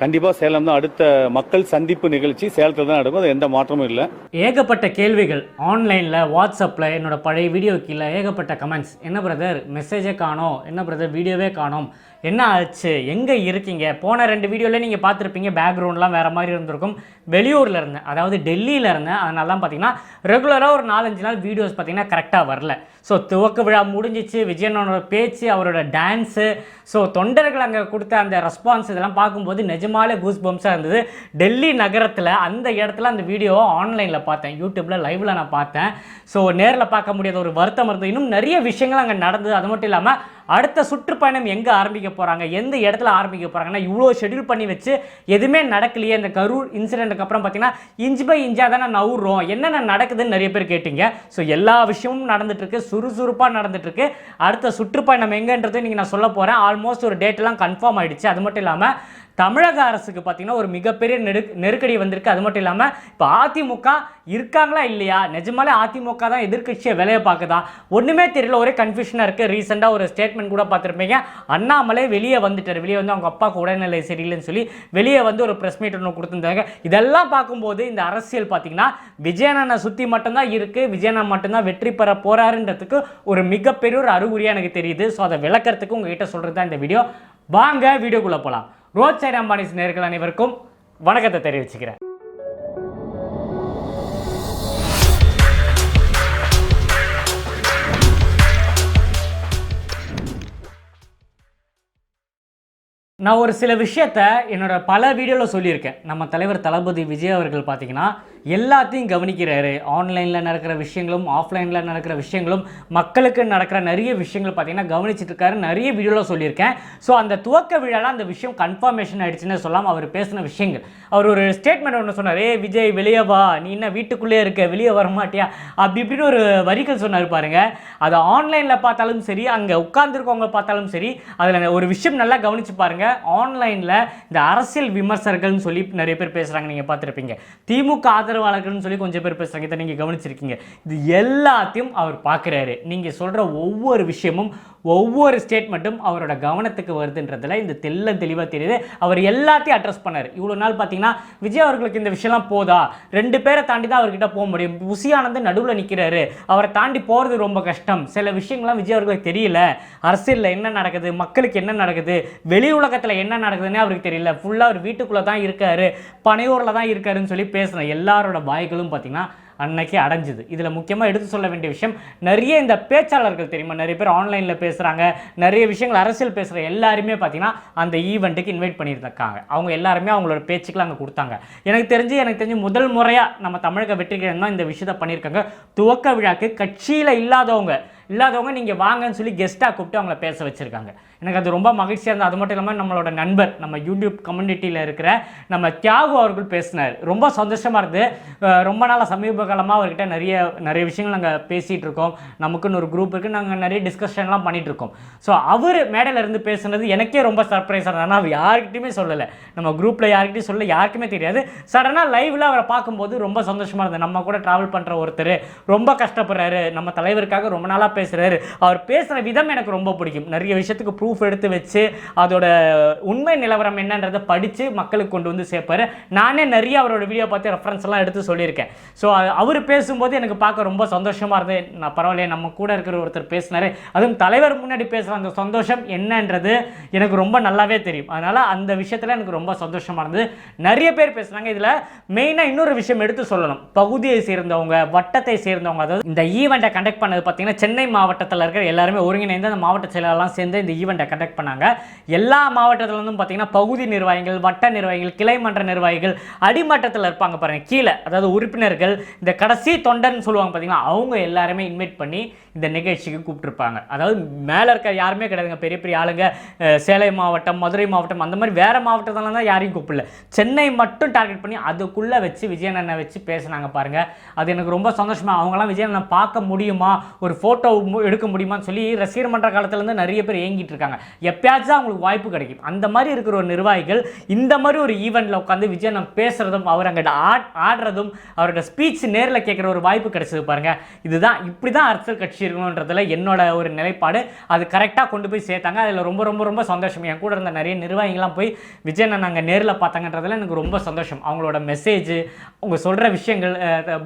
கண்டிப்பாக சேலம் தான் அடுத்த மக்கள் சந்திப்பு நிகழ்ச்சி. சேலத்தில் தான் நடக்கும். அது எந்த மாற்றமும் இல்லை. ஏகப்பட்ட கேள்விகள் ஆன்லைனில் வாட்ஸ்அப்பில் என்னோட பழைய வீடியோ கீழே ஏகப்பட்ட கமெண்ட்ஸ் என்ன பிரதர் மெசேஜே காணோம். என்ன பிரதர் வீடியோவே காணோம். என்ன ஆச்சு? எங்கே இருக்கீங்க? போன ரெண்டு வீடியோவில் நீங்கள் பார்த்துருப்பீங்க பேக்ரவுண்ட்லாம் வேறு மாதிரி இருந்திருக்கும். வெளியூரில் இருந்தேன். அதாவது டெல்லியில் இருந்தேன். அதனால தான் பார்த்தீங்கன்னா ரெகுலராக ஒரு நாலஞ்சு நாள் வீடியோஸ் பார்த்தீங்கன்னா கரெக்டாக வரல. ஸோ துவக்க விழா முடிஞ்சிச்சு. விஜயனோட பேச்சு அவரோட டான்ஸு ஸோ தொண்டர்கள் அங்கே கொடுத்த அந்த ரெஸ்பான்ஸ் இதெல்லாம் பார்க்கும்போது நிஜமாலே கூஸ் பம்ஸாக இருந்தது. டெல்லி நகரத்தில் அந்த இடத்துல அந்த வீடியோ ஆன்லைனில் பார்த்தேன். யூடியூப்பில் லைவில் நான் பார்த்தேன். ஸோ நேரில் பார்க்க முடியாத ஒரு வருத்தம் இருந்தது. இன்னும் நிறைய விஷயங்கள் அங்கே நடந்தது. அது மட்டும் இல்லாமல் அடுத்த சுற்றுப்பயணம் எங்கே ஆரம்பிக்க போகிறாங்க எந்த இடத்துல ஆரம்பிக்க போகிறாங்கன்னா இவ்வளோ ஷெட்யூல் பண்ணி வச்சு எதுவுமே நடக்கலையே. இந்த கரூர் இன்சிடென்ட்டுக்கு அப்புறம் பார்த்தீங்கன்னா இன்ச் பை இன்ச்சாக தானே நவுறோம். என்னென்ன நடக்குதுன்னு நிறைய பேர் கேட்டீங்க. ஸோ எல்லா விஷயமும் நடந்துட்டுருக்கு. சுறுசுறுப்பாக நடந்துட்டுருக்கு. அடுத்த சுற்றுப்பயணம் எங்கன்றது நீங்கள் நான் சொல்ல போகிறேன் ஆல்மோஸ்ட் ஒரு டேட்லாம் கன்ஃபார்ம் ஆகிடுச்சு அது மட்டும் இல்லாமல் தமிழக அரசுக்கு பார்த்தீங்கன்னா ஒரு மிகப்பெரிய நெரு நெருக்கடி வந்திருக்கு. அது மட்டும் இல்லாமல் இப்போ அதிமுக இருக்காங்களா இல்லையா? நிஜமாலே அதிமுக தான் எதிர்க்கட்சியை வேலையை பார்க்குதா? ஒன்றுமே தெரியல. ஒரே கன்ஃபியூஷனாக இருக்குது ரீசெண்டாக ஒரு ஸ்டேட்மெண்ட் கூட பார்த்துருப்பீங்க. அண்ணாமலை வெளியே வந்துட்டார். வெளியே வந்து அவங்க அப்பாவுக்கு உடல்நிலை சரியில்லைன்னு சொல்லி வெளியே வந்து ஒரு ப்ரெஸ் மீட் ஒன்று கொடுத்துருந்தாங்க. இதெல்லாம் பார்க்கும்போது இந்த அரசியல் பார்த்தீங்கன்னா விஜயனனை சுற்றி மட்டும்தான் இருக்குது விஜயனா மட்டும்தான் வெற்றி பெற போகிறாருன்றதுக்கு ஒரு மிகப்பெரிய ஒரு அறிகுறியாக எனக்கு தெரியுது. ஸோ அதை விளக்கிறதுக்கு உங்ககிட்ட சொல்கிறது தான் இந்த வீடியோ. வாங்க வீடியோக்குள்ளே போகலாம் ரோட் சைட் அம்பானிஸ் நேர்கள் அனைவருக்கும் வணக்கத்தை தெரிவிச்சுக்கிறேன். நான் ஒரு சில விஷயத்த என்னோட பல வீடியோவில் சொல்லியிருக்கேன். நம்ம தலைவர் தளபதி விஜய் அவர்கள் பார்த்தீங்கன்னா எல்லாத்தையும் கவனிக்கிறாரு. ஆன்லைனில் நடக்கிற விஷயங்களும் ஆஃப்லைனில் நடக்கிற விஷயங்களும் மக்களுக்கு நடக்கிற நிறைய விஷயங்கள் பார்த்தீங்கன்னா கவனிச்சிட்டு இருக்காரு நிறைய வீடியோவில் சொல்லியிருக்கேன். ஸோ அந்த துவக்க விழாவில் அந்த விஷயம் கன்ஃபர்மேஷன் ஆயிடுச்சுன்னு சொல்லலாம் அவர் பேசின விஷயங்கள். அவர் ஒரு ஸ்டேட்மெண்ட் ஒன்று சொன்னார். ஏ விஜய் வெளியே வா. நீ என்ன வீட்டுக்குள்ளே இருக்க? வெளியே வர மாட்டியா அப்படி இப்படின்னு ஒரு வரிகள் சொன்னார் பாருங்க. அதை ஆன்லைனில் பார்த்தாலும் சரி அங்கே உட்காந்துருக்கவங்க பார்த்தாலும் சரி அதில் ஒரு விஷயம் நல்லா கவனிச்சு பாருங்கள் ஆன்லைனில் இந்த அரசியல் விமர்சகர்கள்னு சொல்லி நிறைய பேர் பேசுகிறாங்க நீங்கள் பார்த்துருப்பீங்க. திமுக ஆதரவாளர்கள்னு சொல்லி கொஞ்சம் பேர் பேசுகிறாங்க இதை நீங்கள் கவனிச்சிருக்கீங்க. இது எல்லாத்தையும் அவர் பார்க்குறாரு. நீங்கள் சொல்கிற ஒவ்வொரு விஷயமும் ஒவ்வொரு ஸ்டேட்மெண்ட்டும் அவரோட கவனத்துக்கு வருதுன்றதுல இந்த தெல்ல தெளிவாக தெரியுது. அவர் எல்லாத்தையும் அட்ரஸ் பண்ணார். இவ்வளோ நாள் பார்த்தீங்கன்னா விஜய் அவர்களுக்கு இந்த விஷயம்லாம் போதா? ரெண்டு பேரை தாண்டி தான் அவர்கிட்ட போக முடியும். புசி நடுவில் நிற்கிறாரு அவரை தாண்டி போகிறது ரொம்ப கஷ்டம். சில விஷயங்கள்லாம் விஜய் அவர்களுக்கு தெரியல. அரசியலில் என்ன நடக்குது? மக்களுக்கு என்ன நடக்குது? வெளி உலகத்தில் என்ன நடக்குதுன்னே அவருக்கு தெரியல. ஃபுல்லாக அவர் வீட்டுக்குள்ளே தான் இருக்காரு. பனையூரில் தான் இருக்காருன்னு சொல்லி பேசுகிறேன் எல்லாரோட வாய்களும் பார்த்தீங்கன்னா அன்னைக்கு அடைஞ்சுது. இதில் முக்கியமாக எடுத்து சொல்ல வேண்டிய விஷயம் நிறைய இந்த பேச்சாளர்கள் தெரியுமா? நிறைய பேர் ஆன்லைனில் பேசுகிறாங்க நிறைய விஷயங்கள் அரசியல் பேசுகிற எல்லாருமே பார்த்தீங்கன்னா அந்த ஈவெண்ட்டுக்கு இன்வைட் பண்ணியிருக்காங்க அவங்க எல்லாருமே அவங்களோட பேச்சுக்கள் அங்கே கொடுத்தாங்க. எனக்கு தெரிஞ்சு எனக்கு தெரிஞ்சு முதல் முறையாக நம்ம தமிழக வெற்றிகள் தான் இந்த விஷயத்தை பண்ணியிருக்காங்க. துவக்க விழாக்கு கட்சியில் இல்லாதவங்க இல்லாதவங்க நீங்கள் வாங்கன்னு சொல்லி கெஸ்ட்டாக கூப்பிட்டு அவங்கள பேச வச்சுருக்காங்க. எனக்கு அது ரொம்ப மகிழ்ச்சியாக இருந்தது. அது மட்டும் இல்லாமல் நம்மளோட நண்பர் நம்ம யூடியூப் கம்யூனிட்டியில் இருக்கிற நம்ம தியாகு அவர்கள் பேசினார். ரொம்ப சந்தோஷமாக இருந்தது. ரொம்ப நாளாக சமீப காலமாக அவர்கிட்ட நிறைய நிறைய விஷயங்கள் நாங்கள் பேசிகிட்டு இருக்கோம். நமக்குன்னு ஒரு குரூப் இருக்குது நாங்கள் நிறைய டிஸ்கஷன்லாம் பண்ணிகிட்டு இருக்கோம். ஸோ அவர் மேடையில் இருந்து பேசுனது எனக்கே ரொம்ப சர்ப்ரைஸாக இருந்தது. ஆனால் அவர் யார்கிட்டையுமே சொல்லலை. நம்ம குரூப்பில் யார்கிட்டையும் சொல்லலை. யாருக்குமே தெரியாது. சடனாக லைவில் அவரை பார்க்கும்போது ரொம்ப சந்தோஷமாக இருந்தது. நம்ம கூட ட்ராவல் பண்ணுற ஒருத்தர் ரொம்ப கஷ்டப்படுறாரு. நம்ம தலைவருக்காக ரொம்ப நாளாக பேசுகிறாரு அவர் பேசுகிற விதம் எனக்கு ரொம்ப பிடிக்கும். நிறைய விஷயத்துக்கு ப்ரூஃப் எடுத்து வச்சு அதோட உண்மை நிலவரம் என்னன்றதை படித்து மக்களுக்கு கொண்டு வந்து சேர்ப்பார். நானே நிறைய அவரோட வீடியோ பார்த்து ரெஃபரன்ஸ் எல்லாம் எடுத்து சொல்லியிருக்கேன். ஸோ அவர் பேசும்போது எனக்கு பார்க்க ரொம்ப சந்தோஷமாக இருந்தது. நான் பரவாயில்லையே நம்ம கூட இருக்கிற ஒருத்தர் பேசினார். அதுவும் தலைவர் முன்னாடி பேசுகிற அந்த சந்தோஷம் என்னன்றது எனக்கு ரொம்ப நல்லாவே தெரியும். அதனால் அந்த விஷயத்தில் எனக்கு ரொம்ப சந்தோஷமாக இருந்தது. நிறைய பேர் பேசுனாங்க. இதில் மெயினாக இன்னொரு விஷயம் எடுத்து சொல்லணும். பகுதியை சேர்ந்தவங்க வட்டத்தை சேர்ந்தவங்க அதாவது இந்த ஈவெண்ட்டை கண்டக்ட் பண்ணது பார்த்தீங்கன்னா சென்னை மாவட்டத்தில் இருக்கிற எல்லாருமே ஒருங்கிணைந்து அந்த மாவட்ட செயலாளர்லாம் சேர்ந்து இந்த ஈவெண்ட்டை கண்டக்ட் பண்ணாங்க. எல்லா மாவட்டத்துல பார்த்திங்கன்னா பகுதி நிர்வாகிகள் வட்ட நிர்வாகிகள் கிளை மன்ற நிர்வாகிகள் அடிமட்டத்தில் இருப்பாங்க பாருங்க. கீழே அதாவது உறுப்பினர்கள் இந்த கடைசி தொண்டன் சொல்லுவாங்க பார்த்தீங்கன்னா அவங்க எல்லாருமே இன்வைட் பண்ணி இந்த நிகழ்ச்சிக்கு கூப்பிட்டுருப்பாங்க. அதாவது மேலே இருக்க யாருமே கிடையாதுங்க. பெரிய பெரிய ஆளுங்க சேலை மாவட்டம் மதுரை மாவட்டம் அந்த மாதிரி வேற மாவட்டத்தெல்லாம் தான் யாரையும் கூப்பிடல. சென்னை மட்டும் டார்கெட் பண்ணி அதுக்குள்ளே வச்சு விஜயன் அண்ணனை வச்சு பேசினாங்க பாருங்க. அது எனக்கு ரொம்ப சந்தோஷமா அவங்களாம் விஜயன் அண்ணன் பார்க்க முடியுமா? ஒரு ஃபோட்டோ எடுக்க முடியுமான்னு சொல்லி ரசிகர் மன்ற காலத்துலேருந்து நிறைய பேர் ஏங்கிட்டு இருக்காங்க எப்பயாச்சும் அவங்களுக்கு வாய்ப்பு கிடைக்கும். அந்த மாதிரி இருக்கிற ஒரு நிர்வாகிகள் இந்த மாதிரி ஒரு ஈவெண்ட்டில் உட்காந்து விஜய் நம்ம பேசுகிறதும் அவர் அங்கே ஆட் ஆடுறதும் அவரோட ஸ்பீச் நேரில் கேட்குற ஒரு வாய்ப்பு கிடைச்சது பாருங்க. இதுதான் இப்படி தான் அரசியல் கட்சி இருக்கணுன்றதுல என்னோட ஒரு நிலைப்பாடு. அது கரெக்டாக கொண்டு போய் சேர்த்தாங்க. அதில் ரொம்ப ரொம்ப ரொம்ப சந்தோஷம். என் கூட இருந்த நிறைய நிர்வாகிகள்லாம் போய் விஜய் நாங்கள் நேரில் பார்த்தாங்கன்றதுல எனக்கு ரொம்ப சந்தோஷம். அவங்களோட மெசேஜ் அவங்க சொல்கிற விஷயங்கள்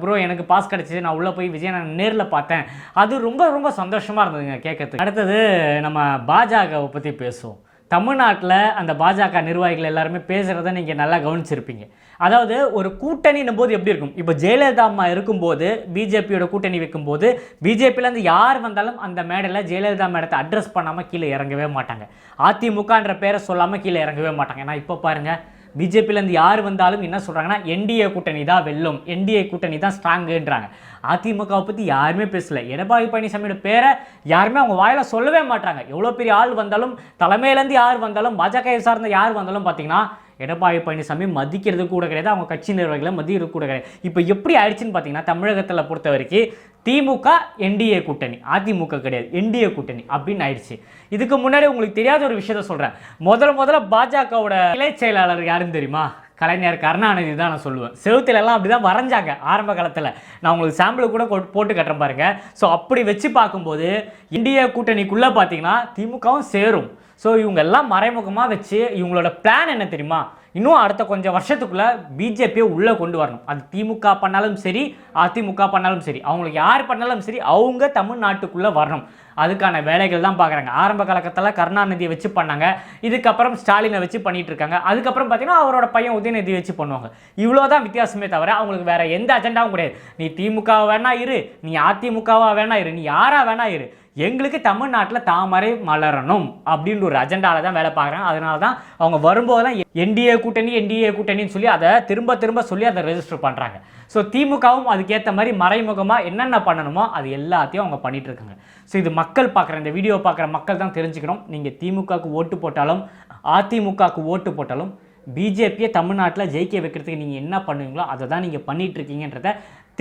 ப்ரோ எனக்கு பாஸ் கிடச்சிது. நான் உள்ளே போய் விஜய் நான் நேரில் பார்த்தேன். அது ரொம்ப ரொம்ப சந்தோஷமாக இருந்ததுங்க கேட்கறதுக்கு அடுத்தது நம்ம பாஜகவை பற்றி பேசுவோம். தமிழ்நாட்டில் அந்த பாஜக நிர்வாகிகள் எல்லாருமே பேசுகிறத நீங்கள் நல்லா கவனிச்சிருப்பீங்க. அதாவது ஒரு கூட்டணின்னும் போது எப்படி இருக்கும்? இப்போ ஜெயலலிதா அம்மா இருக்கும்போது பிஜேபியோட கூட்டணி வைக்கும்போது பிஜேபியிலேருந்து யார் வந்தாலும் அந்த மேடையில் ஜெயலலிதா மேடத்தை அட்ரஸ் பண்ணாமல் கீழே இறங்கவே மாட்டாங்க. அதிமுகன்ற பேரை சொல்லாமல் கீழே இறங்கவே மாட்டாங்க. ஏன்னா இப்போ பாருங்கள் பிஜேபியிலேருந்து யார் வந்தாலும் என்ன சொல்கிறாங்கன்னா என்டிஏ கூட்டணி தான் வெல்லும். என்டிஏ கூட்டணி தான் ஸ்ட்ராங்குன்றாங்க. அதிமுகவை பற்றி யாருமே பேசலை. எடப்பாடி பழனிசாமியோட பேரை யாருமே அவங்க வாயில சொல்லவே மாட்டாங்க. எவ்வளோ பெரிய ஆள் வந்தாலும் தலைமையிலேருந்து யார் வந்தாலும் பாஜக சார்ந்த யார் வந்தாலும் பார்த்தீங்கன்னா எடப்பாடி பழனிசாமி மதிக்கிறது கூட கிடையாது அவங்க கட்சி நிர்வாகிகளை மதிக்கிறது கூட கிடையாது. இப்போ எப்படி ஆயிடுச்சுன்னு பார்த்தீங்கன்னா தமிழகத்தில் பொறுத்த வரைக்கும் திமுக என்டிஏ கூட்டணி. அதிமுக கிடையாது என்டிஏ கூட்டணி அப்படின்னு ஆயிடுச்சு. இதுக்கு முன்னாடி உங்களுக்கு தெரியாத ஒரு விஷயத்த சொல்கிறேன் முதல்ல முதல்ல பாஜகவோட இலை செயலாளர் யாருன்னு தெரியுமா? கலைஞர் கருணாநிதி தான் நான் சொல்லுவேன். செவுத்துல எல்லாம் அப்படி தான் வரைஞ்சாங்க ஆரம்ப காலத்தில். நான் உங்களுக்கு சாம்பிள் கூட போட்டு கட்டுறேன் பாருங்க. ஸோ அப்படி வச்சு பார்க்கும்போது இந்திய கூட்டணிக்குள்ளே பார்த்தீங்கன்னா திமுகவும் சேரும். ஸோ இவங்க எல்லாம் மறைமுகமாக வச்சு இவங்களோட பிளான் என்ன தெரியுமா? இன்னும் அடுத்த கொஞ்சம் வருஷத்துக்குள்ளே பிஜேபியை உள்ளே கொண்டு வரணும். அது திமுக பண்ணாலும் சரி அதிமுக பண்ணாலும் சரி. அவங்களுக்கு யார் பண்ணாலும் சரி அவங்க தமிழ்நாட்டுக்குள்ளே வரணும். அதுக்கான வேலைகள் தான் பார்க்குறாங்க. ஆரம்ப காலகட்டத்தில் கருணாநிதியை வச்சு பண்ணாங்க. இதுக்கப்புறம் ஸ்டாலினை வச்சு பண்ணிகிட்டு இருக்காங்க. அதுக்கப்புறம் பார்த்தீங்கன்னா அவரோட பையன் உதயநிதி வச்சு பண்ணுவாங்க. இவ்வளோ தான் வித்தியாசமே தவிர அவங்களுக்கு வேறு எந்த அஜெண்டாவும் கிடையாது. நீ திமுக வேணா இரு நீ அதிமுகவாக வேணா இரு நீ யாராக வேணா இரு. எங்களுக்கு தமிழ்நாட்டில் தாமரை மலரணும் அப்படின்ற ஒரு அஜெண்டாவில் தான் வேலை பார்க்குறாங்க. அதனால தான் அவங்க வரும்போதெல்லாம் என்டிஏ கூட்டணி என்டிஏ கூட்டணின்னு சொல்லி அதை திரும்ப திரும்ப சொல்லி அதை ரெஜிஸ்டர் பண்ணுறாங்க ஸோ திமுகவும் அதுக்கேற்ற மாதிரி மறைமுகமாக என்னென்ன பண்ணணுமோ அது எல்லாத்தையும் அவங்க பண்ணிட்டு இருக்காங்க. ஸோ இது மக்கள் பார்க்குற இந்த வீடியோ பார்க்குற மக்கள் தான் தெரிஞ்சுக்கணும். நீங்கள் திமுகவுக்கு ஓட்டு போட்டாலும் அதிமுகவுக்கு ஓட்டு போட்டாலும் பிஜேபியை தமிழ்நாட்டில் ஜெயிக்க வைக்கிறதுக்கு நீங்கள் என்ன பண்ணுவீங்களோ அதை தான் நீங்கள் பண்ணிகிட்ருக்கீங்கன்றத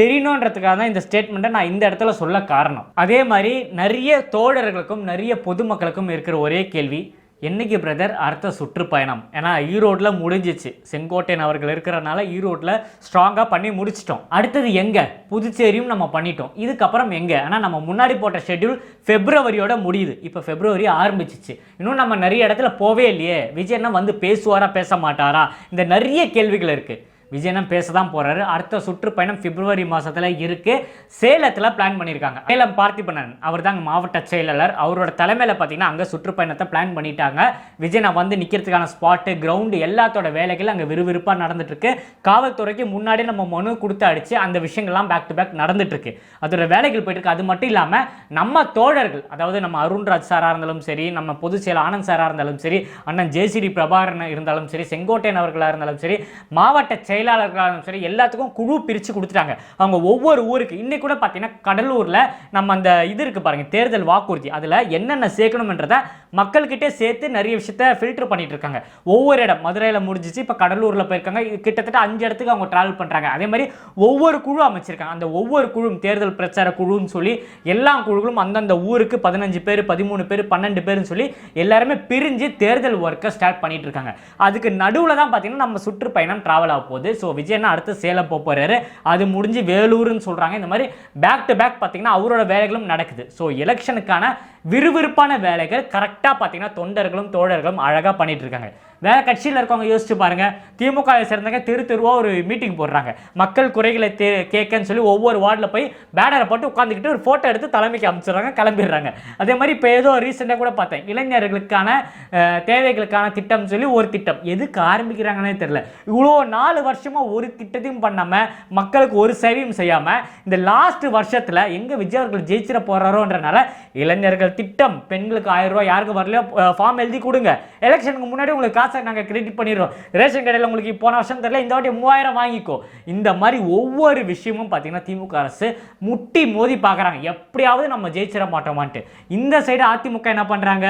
தெரியணுன்றதுக்காக தான் இந்த ஸ்டேட்மெண்ட்டை நான் இந்த இடத்துல சொல்ல காரணம். அதே மாதிரி நிறைய தோழர்களுக்கும் நிறைய பொதுமக்களுக்கும் இருக்கிற ஒரே கேள்வி என்னைக்கு பிரதர் அடுத்த சுற்றுப்பயணம்? ஏன்னா ஈரோட்டில் முடிஞ்சிச்சு. செங்கோட்டையன் அவர்கள் இருக்கிறனால ஈரோட்டில் ஸ்ட்ராங்காக பண்ணி முடிச்சிட்டோம். அடுத்தது எங்கே? புதுச்சேரியும் நம்ம பண்ணிட்டோம். இதுக்கப்புறம் எங்கே? ஆனால் நம்ம முன்னாடி போட்ட ஷெட்யூல் ஃபெப்ரவரியோட முடியுது. இப்போ ஃபெப்ரவரி ஆரம்பிச்சிச்சு. இன்னும் நம்ம நிறைய இடத்துல போவே இல்லையே. விஜய் என்ன வந்து பேசுவாரா பேச மாட்டாரா? இந்த நிறைய கேள்விகள் இருக்குது விஜயனும் பேச தான் போகிறாரு அடுத்த சுற்றுப்பயணம் பிப்ரவரி மாதத்தில் இருக்குது சேலத்தில் பிளான் பண்ணியிருக்காங்க. சேலம் பார்த்திபனன் அவர் தாங்க மாவட்ட செயலாளர். அவரோட தலைமையில் பார்த்தீங்கன்னா அங்கே சுற்றுப்பயணத்தை பிளான் பண்ணிட்டாங்க. விஜய் நான் வந்து நிற்கிறதுக்கான ஸ்பாட்டு கிரவுண்டு எல்லாத்தோட வேலைகள் அங்கே விறுவிறுப்பாக நடந்துட்டுருக்கு. காவல்துறைக்கு முன்னாடி நம்ம மனு கொடுத்து அடித்து அந்த விஷயங்கள்லாம் பேக் டு பேக் நடந்துட்டுருக்கு. அதோட வேலைகள் போயிட்டு அது மட்டும் இல்லாமல் நம்ம தோழர்கள் அதாவது நம்ம அருண்ராஜ் சாராக இருந்தாலும் சரி நம்ம பொதுச் செயலர் ஆனந்த் சாராக இருந்தாலும் சரி அண்ணன் ஜேசிடி பிரபாகரன் இருந்தாலும் சரி செங்கோட்டையன் அவர்களாக இருந்தாலும் சரி மாவட்ட செயல் செயலாளர்களாலும் சரி எல்லாத்துக்கும் குழு பிரித்து கொடுத்துட்டாங்க. அவங்க ஒவ்வொரு ஊருக்கு இன்றைக்கு கூட பார்த்தீங்கன்னா கடலூரில் நம்ம அந்த இது இருக்குது பாருங்கள் தேர்தல் வாக்குறுதி. அதில் என்னென்ன சேர்க்கணுன்றதை மக்கள்கிட்டே சேர்த்து நிறைய விஷயத்த ஃபில்டர் பண்ணிட்டு இருக்காங்க. ஒவ்வொரு இடம் மதுரையில் முடிஞ்சிச்சு இப்போ கடலூரில் போயிருக்காங்க. இது கிட்டத்தட்ட அஞ்சு இடத்துக்கு அவங்க ட்ராவல் பண்ணுறாங்க அதே மாதிரி ஒவ்வொரு குழு அமைச்சிருக்காங்க. அந்த ஒவ்வொரு குழு தேர்தல் பிரச்சார குழுன்னு சொல்லி எல்லா குழுக்களும் அந்தந்த ஊருக்கு பதினஞ்சு பேர் பதிமூணு பேர் பன்னெண்டு பேர்னு சொல்லி எல்லாருமே பிரிஞ்சு தேர்தல் ஒர்க்கை ஸ்டார்ட் பண்ணிட்டு இருக்காங்க. அதுக்கு நடுவில் தான் பார்த்தீங்கன்னா நம்ம சுற்றுப்பயணம் ட்ராவல் ஆக போகுது. ஸோ விஜய்னா அடுத்து சேலம் போக அது முடிஞ்சு வேலூர்னு சொல்கிறாங்க இந்த மாதிரி பேக் டு பேக் பார்த்தீங்கன்னா அவரோட வேலைகளும் நடக்குது. ஸோ எலெக்ஷனுக்கான விறுவிறுப்பான வேலைகள் கரெக்டாக பார்த்தீங்கன்னா தொண்டர்களும் தோழர்களும் அழகாக பண்ணிட்டு இருக்காங்க. வேற கட்சியில் இருக்கவங்க யோசிச்சு பாருங்கள் திமுகவை சேர்ந்தவங்க தெரு தெருவாக ஒரு மீட்டிங் போடுறாங்க. மக்கள் குறைகளை தே கேட்கன்னு சொல்லி ஒவ்வொரு வார்டில் போய் பேனரை போட்டு உட்காந்துக்கிட்டு ஒரு ஃபோட்டோ எடுத்து தலைமைக்கு அமைச்சிடுறாங்க கிளம்பிடுறாங்க. அதே மாதிரி இப்போ ஏதோ ரீசெண்டாக கூட பார்த்தேன். இளைஞர்களுக்கான தேவைகளுக்கான திட்டம் சொல்லி ஒரு திட்டம். எதுக்கு ஆரம்பிக்கிறாங்கன்னே தெரில இவ்வளோ நாலு வருஷமாக ஒரு திட்டத்தையும் பண்ணாமல் மக்களுக்கு ஒரு சேவையும் செய்யாமல் இந்த லாஸ்ட் வருஷத்தில் எங்கே விஜய் அவர்கள் ஜெயிச்சிட போகிறாரோன்றனால இளைஞர்கள் திட்டம் பெண்களுக்கு ஆயிரம் ரூபாய் யாருக்கு வரலையோ ஃபார்ம் எழுதி கொடுங்க. எலெக்ஷனுக்கு முன்னாடி உங்களுக்கு காசை நாங்கள் கிரெடிட் பண்ணிடுறோம். ரேஷன் கடையில் உங்களுக்கு போன வருஷம் தெரியல இந்த வாட்டி மூவாயிரம் வாங்கிக்கோ. இந்த மாதிரி ஒவ்வொரு விஷயமும் பார்த்தீங்கன்னா திமுக அரசு முட்டி மோதி பார்க்குறாங்க எப்படியாவது நம்ம ஜெயிச்சிட மாட்டோமான்ட்டு. இந்த சைடு அதிமுக என்ன பண்ணுறாங்க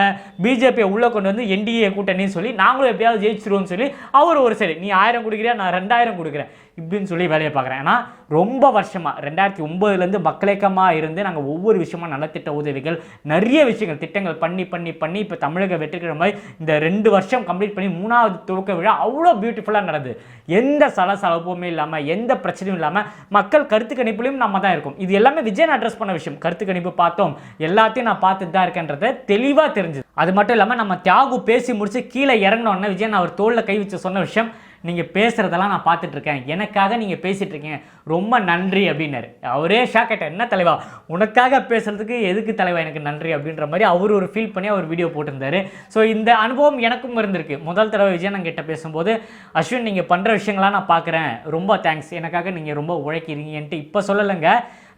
பிஜேபியை உள்ளே கொண்டு வந்து என்டிஏ கூட்டணின்னு சொல்லி நாங்களும் எப்படியாவது ஜெயிச்சிருவோம்னு சொல்லி அவர் ஒரு சைடு நீ ஆயிரம் கொடுக்குறியா? நான் ரெண்டாயிரம் கொடுக்குறேன். இப்படின்னு சொல்லி வேலையை பார்க்குறேன். ஏன்னா ரொம்ப வருஷமாக ரெண்டாயிரத்தி ஒம்போதுலேருந்து மக்களேக்கமாக இருந்து நாங்கள் ஒவ்வொரு விஷயமா நலத்திட்ட உதவிகள் நிறைய விஷயங்கள் திட்டங்கள் பண்ணி பண்ணி பண்ணி இப்போ தமிழக வெற்றிக்கிற மாதிரி இந்த ரெண்டு வருஷம் கம்ப்ளீட் பண்ணி மூணாவது துவக்க விழா அவ்வளோ பியூட்டிஃபுல்லாக நடந்தது எந்த சலசலப்புமே இல்லாமல் எந்த பிரச்சனையும் இல்லாமல் மக்கள் கருத்து கணிப்புலையும் நம்ம தான் இருக்கும். இது எல்லாமே விஜயன் அட்ரஸ் பண்ண விஷயம். கருத்து கணிப்பு பார்த்தோம். எல்லாத்தையும் நான் பார்த்துட்டு தான் இருக்கேன்றதை தெளிவாக தெரிஞ்சுது. அது மட்டும் இல்லாமல் நம்ம தியாகு பேசி முடிச்சு கீழே இறங்கினோடனே விஜயன் அவர் தோளில் கை வச்சு சொன்ன விஷயம் நீங்கள் பேசுகிறதெல்லாம் நான் பார்த்துட்ருக்கேன். எனக்காக நீங்கள் பேசிகிட்ருக்கீங்க ரொம்ப நன்றி அப்படின்னாரு. அவரே ஷாக் ஆகிட்டார் என்ன தலைவா? உனக்காக பேசுகிறதுக்கு எதுக்கு தலைவா எனக்கு நன்றி? அப்படின்ற மாதிரி அவர் ஒரு ஃபீல் பண்ணி அவர் வீடியோ போட்டிருந்தாரு. ஸோ இந்த அனுபவம் எனக்கும் இருந்திருக்கு. முதல் தடவை விஜயன் கிட்ட பேசும்போது அஸ்வின் நீங்கள் பண்ணுற விஷயங்களாம் நான் பார்க்குறேன். ரொம்ப தேங்க்ஸ் எனக்காக நீங்கள் ரொம்ப உழைக்கிறீங்கன்ட்டு இப்போ சொல்லலைங்க.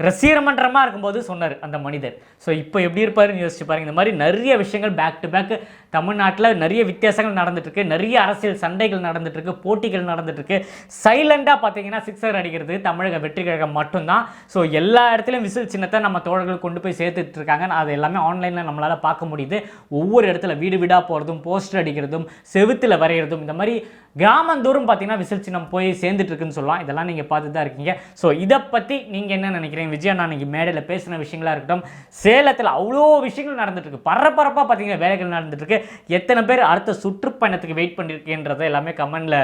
ரசிகரமன்றமாக இருக்கும்போது சொன்னார் அந்த மனிதர். ஸோ இப்போ எப்படி இருப்பாருன்னு யோசிச்சு பாருங்க. இந்த மாதிரி நிறைய விஷயங்கள் பேக் டு பேக் தமிழ்நாட்டில் நிறைய வித்தியாசங்கள் நடந்துட்டுருக்கு. நிறைய அரசியல் சண்டைகள் நடந்துட்டுருக்கு. போட்டிகள் நடந்துட்டுருக்கு. சைலண்டாக பார்த்தீங்கன்னா சிக்ஸர் அடிக்கிறது தமிழக வெற்றி கழகம் மட்டும்தான். ஸோ எல்லா இடத்துலையும் விசில் சின்னத்தை நம்ம தோழர்கள் கொண்டு போய் சேர்த்துட்டு இருக்காங்க. அது எல்லாமே ஆன்லைனில் நம்மளால் பார்க்க முடியுது. ஒவ்வொரு இடத்துல வீடு வீடாக போகிறதும் போஸ்டர் அடிக்கிறதும் செவுத்தில் வரைகிறதும் இந்த மாதிரி கிராமந்தோறும் பார்த்தீங்கன்னா விசில் சின்னம் போய் சேர்ந்துட்டு இருக்குன்னு சொல்லலாம். இதெல்லாம் நீங்கள் பார்த்து தான் இருக்கீங்க. ஸோ இதை பற்றி நீங்கள் என்ன நினைக்கிறீங்க? விஜய் நான் இன்னைக்கு மேடையில் பேசின விஷயங்களா இருக்கட்டும் சேலத்தில் அவ்வளோ விஷயங்கள் நடந்துட்டுருக்கு பரபரப்பாக பார்த்தீங்கன்னா வேலைகள் நடந்துட்டுருக்கு எத்தனை பேர் அடுத்த சுற்றுப்பயணத்துக்கு வெயிட் பண்ணியிருக்கேன்றதை எல்லாமே கமெண்டில்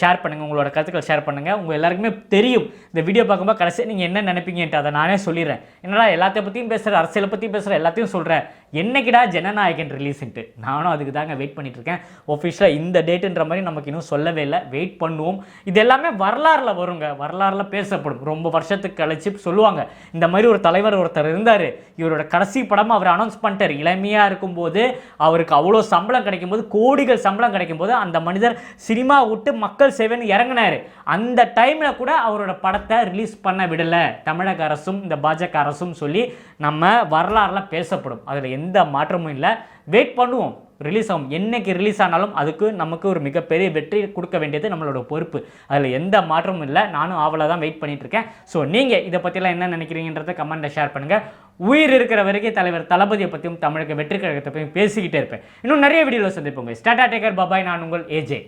ஷேர் பண்ணுங்கள் உங்களோட கருத்துக்கள் ஷேர் பண்ணுங்கள் உங்கள் எல்லாருக்குமே தெரியும். இந்த வீடியோ பார்க்கும்போது கடைசியாக நீங்கள் என்ன நினைப்பீங்கன்ட்டு அதை நானே சொல்லிடுறேன். என்னடா எல்லாத்தையும் பற்றியும் பேசுகிற அரசியலை பற்றியும் பேசுகிற எல்லாத்தையும் சொல்கிறேன் என்னைக்கிடா ஜனநாயகன் ரிலீஸ்ன்ட்டு நானும் அதுக்கு தாங்க வெயிட் பண்ணிட்டு இருக்கேன் ஒஃபிஷியலாக இந்த டேட்டுன்ற மாதிரி நமக்கு இன்னும் சொல்லவே இல்லை. வெயிட் பண்ணுவோம். இது எல்லாமே வரலாறில் வருங்க. வரலாறில் பேசப்படும். ரொம்ப வருஷத்துக்கு கழிச்சு சொல்லுவாங்க. இந்த மாதிரி ஒரு தலைவர் ஒருத்தர் இருந்தார். இவரோட கடைசி படம் அவர் அனௌன்ஸ் பண்ணிட்டார். இளமையாக இருக்கும்போது அவருக்கு அவ்வளோ சம்பளம் கிடைக்கும்போது கோடிகள் சம்பளம் கிடைக்கும்போது அந்த மனிதர் சினிமா விட்டு மக்கள் சேவைன்னு இறங்கினார். அந்த டைமில் கூட அவரோட படத்தை ரிலீஸ் பண்ண விடலை. தமிழக அரசும் இந்த பாஜக அரசும் சொல்லி நம்ம வரலாறுல பேசப்படும். அதில் எந்த மாற்றமும் இல்லை. வெயிட் பண்ணுவோம். ரிலீஸ் ஆகும். என்றைக்கு ரிலீஸ் ஆனாலும் அதுக்கு நமக்கு ஒரு மிகப்பெரிய வெற்றி கொடுக்க வேண்டியது நம்மளோட பொறுப்பு. அதில் எந்த மாற்றமும் இல்லை. நானும் ஆவலாக தான் வெயிட் பண்ணிகிட்ருக்கேன் ஸோ நீங்கள் இதை பற்றிலாம் என்ன நினைக்கிறீங்கன்றத கமெண்ட்டை ஷேர் பண்ணுங்கள் உயிர் இருக்கிற வரைக்கும் தலைவர் தளபதியை பற்றியும் தமிழக வெற்றி கழகத்தை பற்றியும் பேசிக்கிட்டே இருப்பேன். இன்னும் நிறைய வீடியோவில் சந்திப்போங்க ஸ்டாட்டா டேக்கர் பாபாய் நான் உங்கள் ஏஜே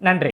நன்றி.